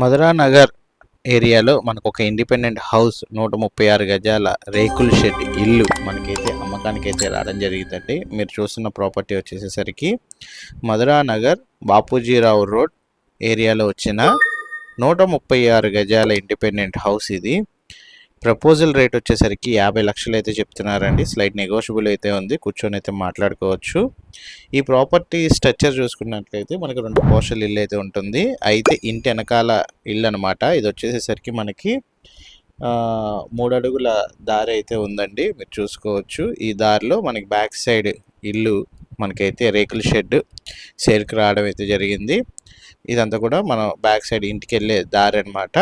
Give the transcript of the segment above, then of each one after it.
మధురా నగర్ ఏరియాలో మనకు ఒక ఇండిపెండెంట్ హౌస్ నూట ముప్పై ఆరు గజాల రేకుల షెడ్ ఇల్లు మనకైతే అమ్మకానికి అయితే రావడం జరిగిందండి. మీరు చూస్తున్న ప్రాపర్టీ వచ్చేసేసరికి మధురా నగర్ బాపూజీరావు రోడ్ ఏరియాలో వచ్చిన నూట ముప్పై ఆరు గజాల ఇండిపెండెంట్ హౌస్ ఇది. ప్రపోజల్ రేట్ వచ్చేసరికి యాభై లక్షలు అయితే చెప్తున్నారండి. స్లైట్ నెగోషియబుల్ అయితే ఉంది. కూర్చొని అయితే మాట్లాడుకోవచ్చు. ఈ ప్రాపర్టీ స్ట్రక్చర్ చూసుకున్నట్లయితే మనకి రెండు పోర్షల్ ఇల్లు అయితే ఉంటుంది. అయితే ఇంటి వెనకాల ఇల్లు అనమాట ఇది వచ్చేసేసరికి మనకి మూడు అడుగుల దారి అయితే ఉందండి. మీరు చూసుకోవచ్చు. ఈ దారిలో మనకి బ్యాక్ సైడ్ ఇల్లు మనకైతే రేకుల షెడ్ సేల్కి రావడం అయితే జరిగింది. ఇదంతా కూడా మనం బ్యాక్ సైడ్ ఇంటికి వెళ్ళే దారి అనమాట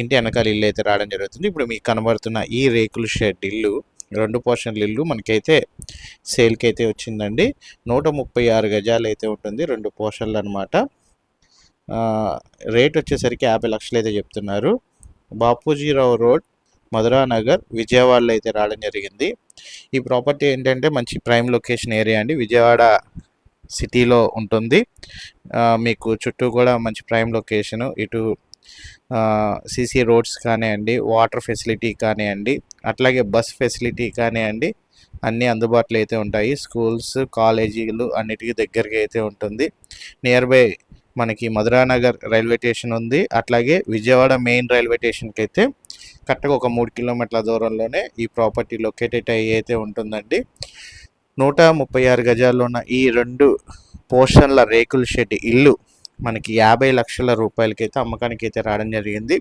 ఇంటి వెనకాల ఇల్లు అయితే రావడం జరుగుతుంది. ఇప్పుడు మీకు కనబడుతున్న ఈ రేకుల షెడ్ ఇల్లు రెండు పోర్షన్ల ఇల్లు మనకైతే సేల్కి అయితే వచ్చిందండి. నూట ముప్పై ఆరు గజాలు అయితే ఉంటుంది రెండు పోర్షన్లు అనమాట రేట్ వచ్చేసరికి యాభై లక్షలు అయితే చెప్తున్నారు. బాపూజీరావు రోడ్ మధురా నగర్ విజయవాడలో అయితే రావడం జరిగింది. ఈ ప్రాపర్టీ ఏంటంటే మంచి ప్రైమ్ లొకేషన్ ఏరియా అండి. విజయవాడ సిటీలో ఉంటుంది. మీకు చుట్టూ కూడా మంచి ప్రైమ్ లొకేషన్ ఇటు సీసీ రోడ్స్ కానివ్వండి వాటర్ ఫెసిలిటీ కానివ్వండి అట్లాగే బస్ ఫెసిలిటీ కానివ్వండి అన్నీ అందుబాటులో అయితే ఉంటాయి. స్కూల్స్ కాలేజీలు అన్నిటికీ దగ్గరగా అయితే ఉంటుంది. నియర్ బై మనకి మధురానగర్ రైల్వే స్టేషన్ ఉంది. అట్లాగే విజయవాడ మెయిన్ రైల్వే స్టేషన్కి అయితే కరెక్ట్గా ఒక మూడు కిలోమీటర్ల దూరంలోనే ఈ ప్రాపర్టీ లొకేటెడ్ అయ్యి అయితే ఉంటుందండి. నూట ముప్పై ఆరు గజాల్లో ఉన్న ఈ రెండు పోర్షన్ల రేకుల షెడ్ ఇల్లు మనకి యాభై లక్షల రూపాయలకైతే అమ్మకానికి అయితే రావడం జరిగింది.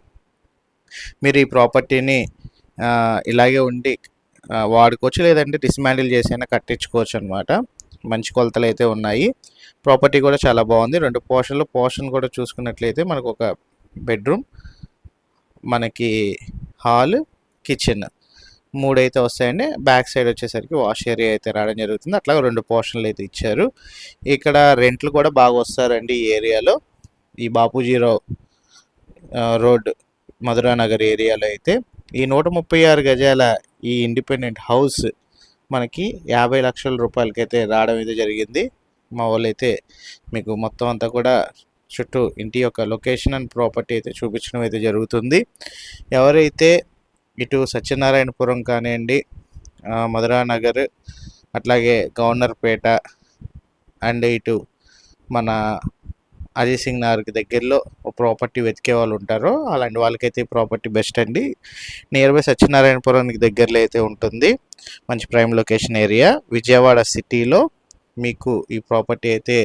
మీరు ఈ ప్రాపర్టీని ఇలాగే ఉండి వాడుకోవచ్చు లేదంటే డిస్మాండిల్ చేసైనా కట్టించుకోవచ్చు అనమాట మంచి కొలతలు అయితే ఉన్నాయి. ప్రాపర్టీ కూడా చాలా బాగుంది. రెండు పోర్షన్లు పోర్షన్ కూడా చూసుకున్నట్లయితే మనకు ఒక బెడ్రూమ్ మనకి హాల్ కిచెన్ మూడు అయితే వస్తాయండి. బ్యాక్ సైడ్ వచ్చేసరికి వాష్ ఏరియా అయితే రావడం జరుగుతుంది. అట్లా రెండు పోర్షన్లు అయితే ఇచ్చారు. ఇక్కడ రెంట్లు కూడా బాగా వస్తారండి ఈ ఏరియాలో. ఈ బాపూజీరావు రోడ్ మధురానగర్ ఏరియాలో అయితే. ఈ నూట ముప్పై ఆరు గజాల ఈ ఇండిపెండెంట్ హౌస్ మనకి యాభై లక్షల రూపాయలకైతే రావడం అయితే జరిగింది. మా వాళ్ళు అయితే మీకు మొత్తం అంతా కూడా చుట్టూ ఇంటి యొక్క లొకేషన్ అండ్ ప్రాపర్టీ అయితే చూపించడం అయితే జరుగుతుంది. ఎవరైతే ఇటు సత్యనారాయణపురం కానివ్వండి మధురానగర్ అట్లాగే గవర్నర్పేట అండ్ ఇటు మన అజయ్ సింగ్ నగర్కి దగ్గరలో ప్రాపర్టీ వెతికే వాళ్ళు ఉంటారో అలాంటి వాళ్ళకైతే ఈ ప్రాపర్టీ బెస్ట్ అండి. నియర్ బై సత్యనారాయణపురానికి దగ్గరలో అయితే ఉంటుంది. మంచి ప్రైమ్ లొకేషన్ ఏరియా విజయవాడ సిటీలో మీకు ఈ ప్రాపర్టీ అయితే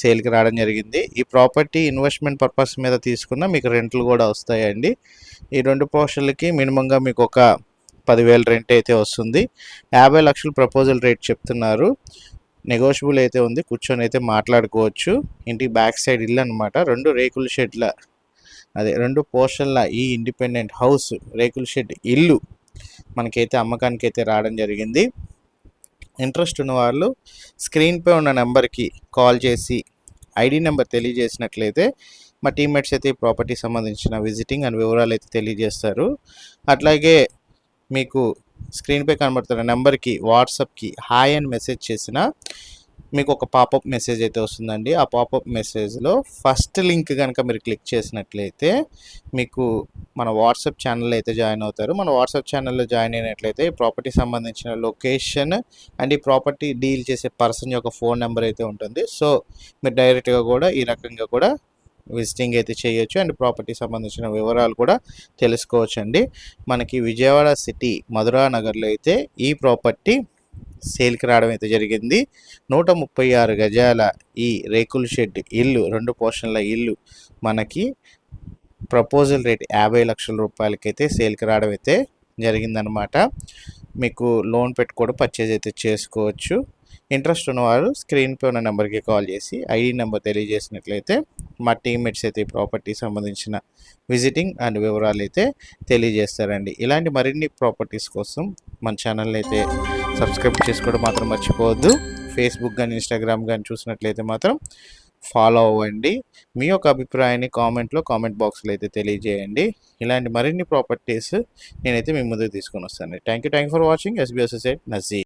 సేల్కి రావడం జరిగింది. ఈ ప్రాపర్టీ ఇన్వెస్ట్మెంట్ పర్పస్ మీద తీసుకున్న మీకు రెంట్లు కూడా వస్తాయండి. ఈ రెండు పోర్షన్లకి మినిమంగా మీకు ఒక పదివేల రెంట్ అయితే వస్తుంది. యాభై లక్షలు ప్రపోజల్ రేట్ చెప్తున్నారు. నెగోషియబుల్ అయితే ఉంది. కూర్చొని అయితే మాట్లాడుకోవచ్చు. ఇంటికి బ్యాక్ సైడ్ ఇల్లు అనమాట రెండు రేకుల షెడ్ల అదే రెండు పోర్షన్ల ఈ ఇండిపెండెంట్ హౌస్ రేకుల షెడ్ ఇల్లు మనకైతే అమ్మకానికి అయితే రావడం జరిగింది. ఇంట్రెస్ట్ ఉన్న వాళ్ళు స్క్రీన్పై ఉన్న నెంబర్కి కాల్ చేసి ఐడి నెంబర్ తెలియజేసినట్లయితే మా టీమ్మేట్స్ అయితే ఈ ప్రాపర్టీ సంబంధించిన విజిటింగ్ అండ్ వివరాలు అయితే తెలియజేస్తారు. అట్లాగే మీకు స్క్రీన్పై కనబడుతున్న నెంబర్కి వాట్సాప్కి హాయ్ అని మెసేజ్ చేసిన మీకు ఒక పాపప్ మెసేజ్ అయితే వస్తుందండి. ఆ పాపప్ మెసేజ్లో ఫస్ట్ లింక్ కనుక మీరు క్లిక్ చేసినట్లయితే మీకు మన వాట్సాప్ ఛానల్ అయితే జాయిన్ అవుతారు. మన వాట్సాప్ ఛానల్లో జాయిన్ అయినట్లయితే ఈ ప్రాపర్టీ సంబంధించిన లొకేషన్ అండ్ ఈ ప్రాపర్టీ డీల్ చేసే పర్సన్ యొక్క ఫోన్ నెంబర్ అయితే ఉంటుంది. సో మీరు డైరెక్ట్గా కూడా ఈ రకంగా కూడా విజిటింగ్ అయితే చేయొచ్చు అండ్ ప్రాపర్టీ సంబంధించిన వివరాలు కూడా తెలుసుకోవచ్చు అండి మనకి విజయవాడ సిటీ మధురా నగర్లో అయితే ఈ ప్రాపర్టీ సేల్కి రావడం అయితే జరిగింది. నూట ముప్పై ఆరు గజాల ఈ రేకుల షెడ్ ఇల్లు రెండు పోర్షన్ల ఇల్లు మనకి ప్రపోజల్ రేట్ యాభై లక్షల రూపాయలకైతే సేల్కి రావడం అయితే జరిగిందనమాట. మీకు లోన్ పెట్టుకోవడం పర్చేజ్ అయితే చేసుకోవచ్చు. ఇంట్రెస్ట్ ఉన్నవారు స్క్రీన్పై ఉన్న నెంబర్కి కాల్ చేసి ఐడి నెంబర్ తెలియజేసినట్లయితే మా టీమ్మేట్స్ అయితే ప్రాపర్టీ సంబంధించిన విజిటింగ్ అండ్ వివరాలు అయితే తెలియజేస్తారండి. ఇలాంటి మరిన్ని ప్రాపర్టీస్ కోసం మన ఛానల్ అయితే సబ్స్క్రైబ్ చేసుకోవడం మాత్రం మర్చిపోవద్దు. ఫేస్బుక్ కానీ ఇన్స్టాగ్రామ్ కానీ చూసినట్లయితే మాత్రం ఫాలో అవ్వండి. మీ యొక్క అభిప్రాయాన్ని కామెంట్లో కామెంట్ బాక్స్లో అయితే తెలియజేయండి. ఇలాంటి మరిన్ని ప్రాపర్టీస్ నేనైతే మీ ముందుకు తీసుకొని వస్తాను thank you thank for watching. ఎస్బీఎస్ఎస్ఐ నజీ